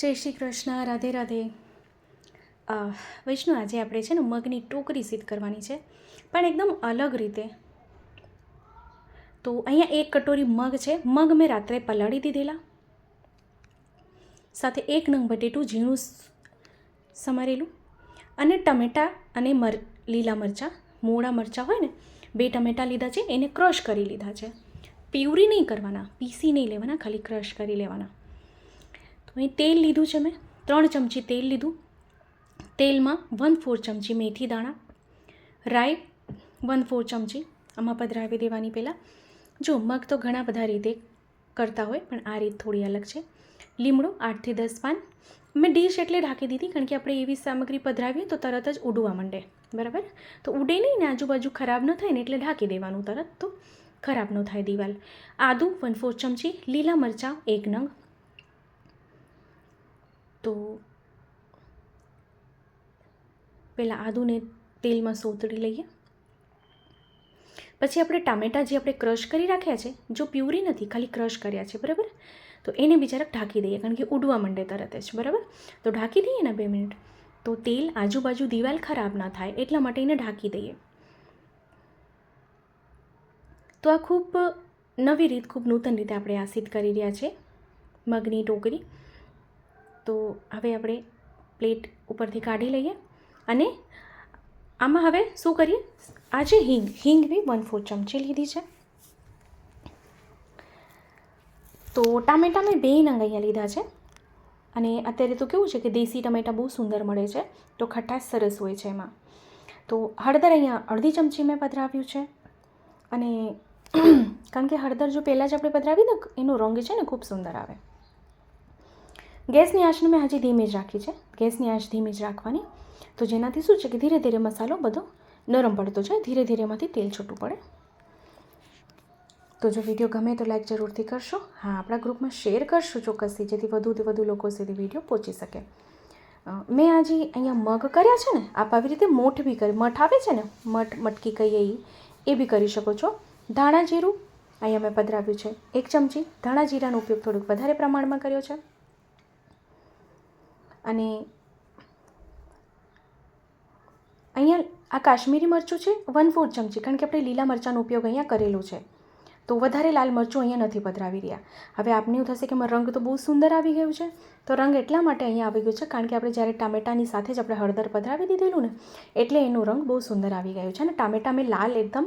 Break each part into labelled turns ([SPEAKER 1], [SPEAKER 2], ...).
[SPEAKER 1] જય શ્રી કૃષ્ણ, રાધે રાધે. વૈષ્ણુ આજે આપણે છે ને મગની ટોકરી સીધ કરવાની છે, પણ એકદમ અલગ રીતે. તો અહીંયા એક કટોરી મગ છે, મગ મેં રાત્રે પલાળી દીધેલા. સાથે એક નંગ બટેટું ઝીણું સમારેલું અને ટમેટાં અને મર, લીલા મરચાં મોડા મરચાં હોય ને, બે ટમેટાં લીધા છે, એને ક્રશ કરી લીધા છે. પ્યુરી નહીં કરવાના, પીસી નહીં લેવાના, ખાલી ક્રશ કરી લેવાના. તો અહીં તેલ લીધું છે મેં. ત્રણ ચમચી તેલ લીધું. તેલમાં વન ફોર ચમચી મેથી દાણા. રાઈ વન ફોર ચમચી. આમાં પધરાવી દેવાની પહેલાં. જો મગ તો ઘણા બધા રીતે કરતા હોય, પણ આ રીત થોડી અલગ છે. લીમડો આઠથી દસ પાન. મેં ડીશ એટલે ઢાંકી દીધી, કારણ કે આપણે એવી સામગ્રી પધરાવીએ તો તરત જ ઉડવા માંડે. બરાબર? તો ઉડે નહીં ને, આજુબાજુ ખરાબ ન થાય ને, એટલે ઢાંકી દેવાનું તરત તો ખરાબ ન થાય દિવાલ. આદું વન ફોર ચમચી, લીલા મરચાં એક નંગ. તો પહેલાં આદુને તેલમાં સોતળી લઈએ. પછી આપણે ટામેટાં જે આપણે ક્રશ કરી રાખ્યા છે, જો પ્યુરી નથી, ખાલી ક્રશ કર્યા છે, બરાબર? તો એને બિચારા ઢાંકી દઈએ, કારણ કે ઉડવા માંડે તરત જ, બરાબર? તો ઢાંકી દઈએ ને બે મિનિટ, તો તેલ આજુબાજુ દિવાલ ખરાબ ના થાય, એટલા માટે એને ઢાંકી દઈએ. તો આ ખૂબ નવી રીત, ખૂબ નૂતન રીતે આપણે આ સિદ્ધ કરી રહ્યા છે, મગની ટોકરી. તો હવે આપણે પ્લેટ ઉપરથી કાઢી લઈએ અને આમાં હવે શું કરીએ? આજે હિંગ હિંગ બી વન ફોર ચમચી લીધી છે. તો ટામેટાં મેં બે નંગ અહીંયા લીધા છે. અને અત્યારે તો કેવું છે કે દેશી ટમેટાં બહુ સુંદર મળે છે, તો ખટાશ સરસ હોય છે એમાં. તો હળદર અહીંયા અડધી ચમચી મેં પધરાવ્યું છે. અને કારણ કે હળદર જો પહેલાં જ આપણે પધરાવી ને, એનો રંગ છે ને ખૂબ સુંદર આવે. ગેસની આંચને મેં હજી ધીમે જ રાખી છે. ગેસની આંચ ધીમી જ રાખવાની. તો જેનાથી શું છે કે ધીરે ધીરે મસાલો બધો નરમ પડતો જાય, ધીરે ધીરે એમાંથી તેલ છૂટું પડે. તો જો વીડિયો ગમે તો લાઈક જરૂરથી કરશો. હા, આપણા ગ્રુપમાં શેર કરશો ચોક્કસથી, જેથી વધુથી વધુ લોકો સુધી વીડિયો પહોંચી શકે. મેં આજે અહીંયા મગ કર્યા છે ને, આપ આવી રીતે મોઠ બી કરી, મઠ આવે છે ને, મઠ, મટકી કહીએ એ બી કરી શકો છો. ધાણા જીરું, અહીંયા મેં પધરાવ્યું છે એક ચમચી. ધાણા જીરાનો ઉપયોગ થોડુંક વધારે પ્રમાણમાં કર્યો છે. અને અહીંયા આ કાશ્મીરી મરચું છે વન ફોર ચમચી, કારણ કે આપણે લીલા મરચાંનો ઉપયોગ અહીંયા કરેલો છે. તો વધારે લાલ મરચું અહીંયા નથી પધરાવી રહ્યા. હવે આપને એવું થશે કે રંગ તો બહુ સુંદર આવી ગયું છે. તો રંગ એટલા માટે અહીંયા આવી ગયું છે, કારણ કે આપણે જ્યારે ટામેટાની સાથે જ આપણે હળદર પધરાવી દીધેલું ને, એટલે એનો રંગ બહુ સુંદર આવી ગયો છે. અને ટામેટા મેં લાલ એકદમ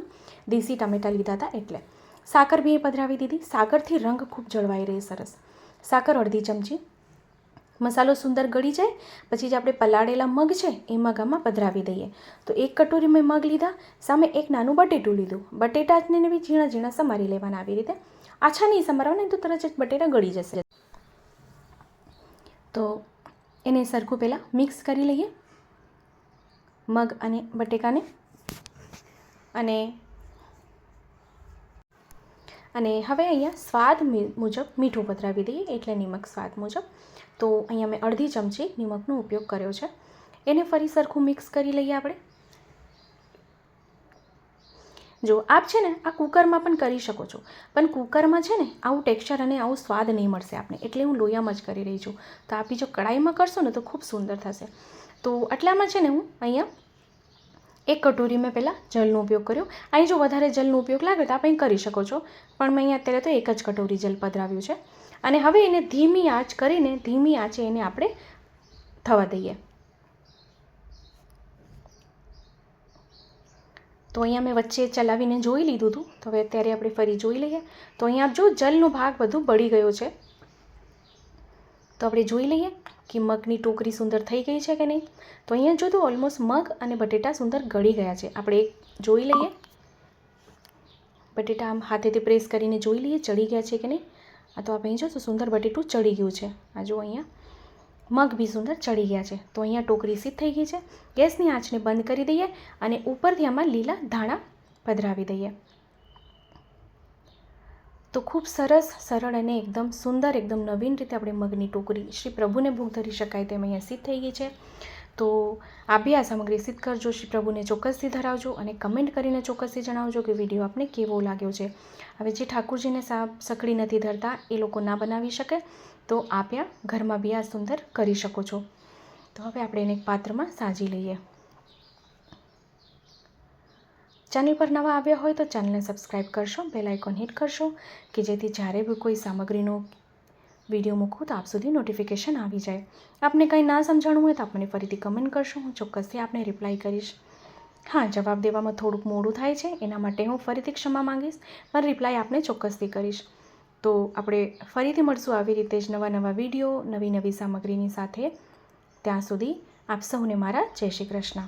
[SPEAKER 1] દેશી ટામેટા લીધા હતા, એટલે. સાકર બી એ પધરાવી દીધી. સાકરથી રંગ ખૂબ જળવાઈ રહે સરસ. સાકર અડધી ચમચી. મસાલો સુંદર ગળી જાય, પછી જે આપણે પલાળેલા મગ છે, એ મગ આમાં પધરાવી દઈએ. તો એક કટોરી મેં મગ લીધા, સામે એક નાનું બટેટું લીધું. બટેટાને બી ઝીણા ઝીણા સમારી લેવાના આવી રીતે. આછા નહીં સમારવાના તો તરત જ બટેટા ગળી જશે. તો એને સરખું પહેલાં મિક્સ કરી લઈએ, મગ અને બટેકાને. અને અને હવે અહીંયા સ્વાદ મુજબ મીઠું પધરાવી દઈએ, એટલે નિમક સ્વાદ મુજબ. તો અહીંયા મેં અડધી ચમચી નિમકનો ઉપયોગ કર્યો છે. એને ફરી સરખું મિક્સ કરી લઈએ આપણે. જો આપ છે ને આ કુકરમાં પણ કરી શકો છો. પણ કુકરમાં છે ને આવું ટેક્સચર અને આવું સ્વાદ નહીં મળશે આપણે એટલે હું લોયામાં જ કરી રહી છું. તો આપી જો કડાઈમાં કરશો ને તો ખૂબ સુંદર થશે. તો આટલામાં છે ને હું અહીંયા એક કટોરી મેં પહેલાં જલનો ઉપયોગ કર્યો. અહીં જો વધારે જલનો ઉપયોગ લાગે તો આપ અહીં કરી શકો છો. પણ મેં અહીંયા અત્યારે તો એક જ કટોરી જલ પધરાવ્યું છે. અને હવે એને ધીમી આંચ કરીને, ધીમી આંચે એને આપણે થવા દઈએ. તો અહીંયા મેં વચ્ચે ચલાવીને જોઈ લીધું હતું. તો હવે અત્યારે આપણે ફરી જોઈ લઈએ. તો અહીંયા જો જલનો ભાગ બધું બળી ગયો છે. તો આપણે જોઈ લઈએ કે મગની ટોકરી સુંદર થઈ ગઈ છે કે નહીં. તો અહીંયા જો તો ઓલમોસ્ટ મગ અને બટેટા સુંદર ગળી ગયા છે. આપણે જોઈ લઈએ. બટેટા આમ હાથેથી પ્રેસ કરીને જોઈ લઈએ ચડી ગયા છે કે નહીં. આ તો આપણે અહીં જો સુંદર બટેટું ચડી ગયું છે. આ જો અહીંયા. મગ બી સુંદર ચડી ગયા છે. તો અહીંયા ટોકરી સીધ થઈ ગઈ છે. ગેસની આંચને બંધ કરી દઈએ અને ઉપરથી આમાં લીલા ધાણા પધરાવી દઈએ. તો ખૂબ સરસ, સરળ અને એકદમ સુંદર, એકદમ નવીન રીતે આપણે મગની ટોકરી શ્રી પ્રભુને ભોગ ધરી શકાય તેમ અહીંયા સિદ્ધ થઈ ગઈ છે. તો આ બી આ સામગ્રી સિદ્ધકર જોશી પ્રભુને ચોક્કસથી ધરાવજો અને કમેન્ટ કરીને ચોક્કસથી જણાવજો કે વીડિયો આપને કેવો લાગ્યો છે. હવે જે ઠાકુરજીને સાપ સકડી નથી ધરતા, એ લોકો ના બનાવી શકે, તો આપ્યા ઘરમાં બી આ સુંદર કરી શકો છો. તો હવે આપણે એને એક પાત્રમાં સાજી લઈએ. ચેનલ પર નવા આવ્યા હોય તો ચેનલને સબસ્ક્રાઈબ કરશો, બેલ આઇકોન હિટ કરશો, કે જેથી જ્યારે બી કોઈ સામગ્રીનો વીડિયો મૂકું તો આપ સુધી નોટિફિકેશન આવી જાય. આપને કંઈ ના સમજાણું હોય તો આપ મને ફરીથી કમેન્ટ કરશો, હું ચોક્કસથી આપને રિપ્લાય કરીશ. હા, જવાબ દેવામાં થોડુંક મોડું થાય છે, એના માટે હું ફરીથી ક્ષમા માંગીશ, પણ રિપ્લાય આપને ચોક્કસથી કરીશ. તો આપણે ફરીથી મળશું આવી રીતે જ નવા નવા વીડિયો, નવી નવી સામગ્રીની સાથે. ત્યાં સુધી આપ સૌને મારા જય શ્રી કૃષ્ણ.